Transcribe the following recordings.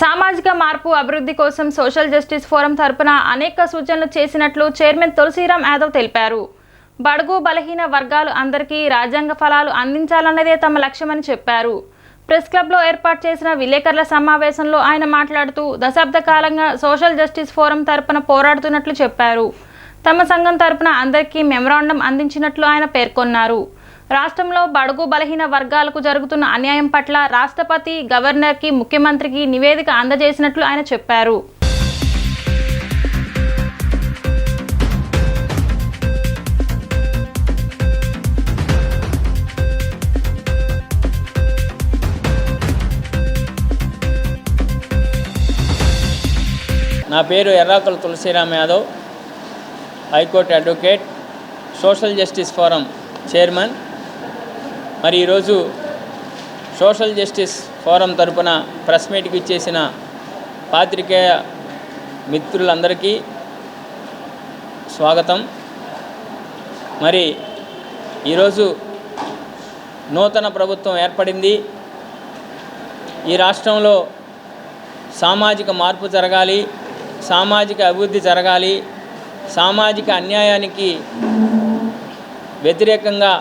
సామాజిక మార్పు అభివృద్ధి కోసం సోషల్ జస్టిస్ ఫోరం తరపున అనేక సూచనలు చేసినట్లు చైర్మన్ తులసిరామ్ యాదవ్ తెలిపారు. బడుగు బలహీన వర్గాలు అందరికీ రాజ్యాంగ ఫలాలు అందించాలన్నదే తమ లక్ష్యమని చెప్పారు. ప్రెస్ క్లబ్లో ఏర్పాటు చేసిన విలేకరుల సమావేశంలో ఆయన మాట్లాడుతూ దశాబ్ద కాలంగా సోషల్ జస్టిస్ ఫోరం తరపున పోరాడుతున్నట్లు చెప్పారు. తమ సంఘం తరపున అందరికీ మెమరాండం అందించినట్లు ఆయన పేర్కొన్నారు. రాష్ట్రంలో బడుగు బలహీన వర్గాలకు జరుగుతున్న అన్యాయం పట్ల రాష్ట్రపతి గవర్నర్కి ముఖ్యమంత్రికి నివేదిక అందజేసినట్లు ఆయన చెప్పారు. నా పేరు Errakula Tulasiram Yadav high court advocate social justice forum chairman. మరి ఈరోజు సోషల్ జస్టిస్ ఫోరం తరపున ప్రెస్ మీట్కి ఇచ్చేసిన పాత్రికేయ మిత్రులందరికీ స్వాగతం. మరి ఈరోజు నూతన ప్రభుత్వం ఏర్పడింది. ఈ రాష్ట్రంలో సామాజిక మార్పు జరగాలి సామాజిక అభివృద్ధి జరగాలి సామాజిక అన్యాయానికి వ్యతిరేకంగా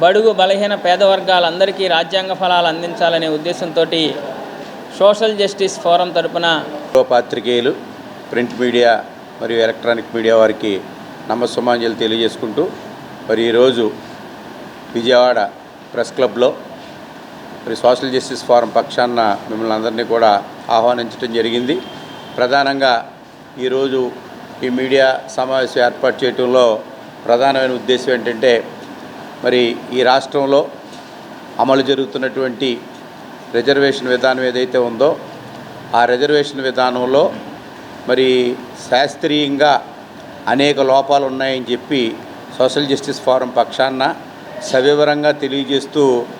బడుగు బలహీన పేద వర్గాలందరికీ రాజ్యాంగ ఫలాలు అందించాలనే ఉద్దేశంతో సోషల్ జస్టిస్ ఫోరం తరపున పాత్రికేయులు ప్రింట్ మీడియా మరియు ఎలక్ట్రానిక్ మీడియా వారికి నమ్మసమాంజలు తెలియజేసుకుంటూ మరి ఈరోజు విజయవాడ ప్రెస్ క్లబ్లో మరి సోషల్ జస్టిస్ ఫోరం పక్షాన మిమ్మల్ని అందరినీ కూడా ఆహ్వానించడం జరిగింది. ప్రధానంగా ఈరోజు ఈ మీడియా సమావేశం ఏర్పాటు చేయడంలో ప్రధానమైన ఉద్దేశం ఏంటంటే మరి ఈ రాష్ట్రంలో అమలు జరుగుతున్నటువంటి రిజర్వేషన్ విధానం ఏదైతే ఉందో ఆ రిజర్వేషన్ విధానంలో మరి శాస్త్రీయంగా అనేక లోపాలు ఉన్నాయని చెప్పి సోషల్ జస్టిస్ ఫోరం పక్షాన సవివరంగా తెలియజేస్తూ